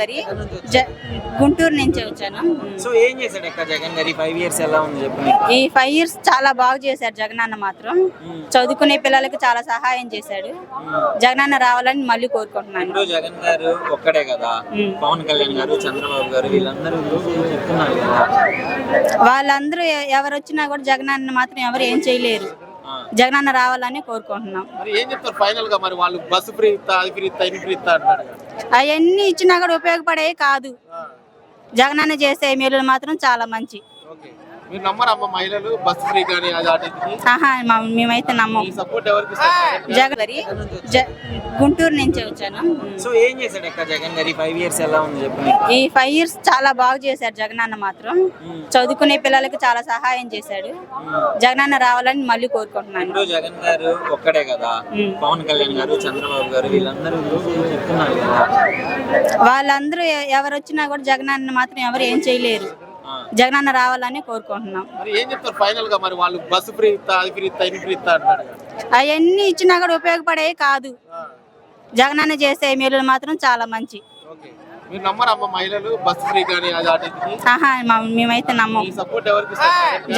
వరి. గుంటూరు నుంచి వచ్చాను. సో ఏం చేశాడు అక్క జగన్ గారి? ఫైవ్ ఇయర్స్ ఎలా ఉంది చెప్పు ఈ ఫైవ్ ఇయర్స్ చాలా బాగా చేశారు జగనన్న మాత్రం. చదువుకునే పిల్లలకి చాలా సహాయం చేశాడు. జగనన్న రావాలని మళ్ళీ కోరుకుంటున్నాను. జగన్ గారు ఒక్కడే కదా. పవన్ కళ్యాణ్ గారు చంద్రబాబు గారు వీళ్ళందరూ చెప్తున్నారు కదా. వాళ్ళందరూ ఎవరు వచ్చినా కూడా జగనన్న మాత్రం ఎవరు ఏం చేయలేరు. జగనన్న రావాలని కోరుకుంటున్నాం. మరి ఏం చెప్తారు ఫైనల్గా మరి వాళ్ళు బస్సు ఫ్రీ ఇస్తా అది ఫ్రీ ఇస్తా ఇది ఫ్రీ ఇస్తా అంటారు కదా. అవన్నీ ఇచ్చినా కూడా ఉపయోగపడేవి కాదు. జగనన్న చేసే మేలులు మాత్రం చాలా మంచి. ఓకే. మీరు నమ్మరమ్మ మహిళలు బస్సు ఫ్రీ కానీ అది వాటికి ఆహా మా- మేమైతే నమ్మం. సపోర్ట్ ఎవరికి ఇస్తారు? జ- గుంటూరు నుంచి వచ్చాను. సో ఏం చేశాడు అక్క జగన్ గారి? ఫైవ్ ఇయర్స్ ఎలా ఉంది చెప్పు ఈ ఫైవ్ ఇయర్స్ చాలా బాగా చేశారు జగనన్న మాత్రం. చదువుకునే పిల్లలకి చాలా సహాయం చేశాడు. జగనన్న రావాలని మళ్ళీ కోరుకుంటున్నాను. ఇప్పుడు జగన్ గారు ఒక్కడే కదా? మ్మ్. పవన్ కళ్యాణ్ గారు చంద్రబాబు గారు వీళ్ళందరూ చెప్తున్నారు కదా? వాళ్ళందరూ ఎ- ఎవరు వచ్చినా కూడా జగనన్న మాత్రం ఎవరు ఏం చేయలేరు. జగనన్న రావాలని కోరుకుంటున్నాం. మరి ఏం చెప్తారు ఫైనల్గా మరి వాళ్ళు బస్సు ఫ్రీ ఇస్తా అది ఫ్రీ ఇస్తా ఇది ఫ్రీ ఇస్తా అంటారు కదా. అవన్నీ ఇచ్చినా కూడా ఉపయోగపడేవి కాదు. జగనన్న చేసే మేలులు మాత్రం చాలా మంచి. ఓకే. మీరు నమ్మరమ్మ మహిళలు బస్సు ఫ్రీ కానీ అది వాటికి ఆహా మా- మేమైతే నమ్మం. మీ సపోర్ట్ ఎవరికి ఇస్తారు? జగన్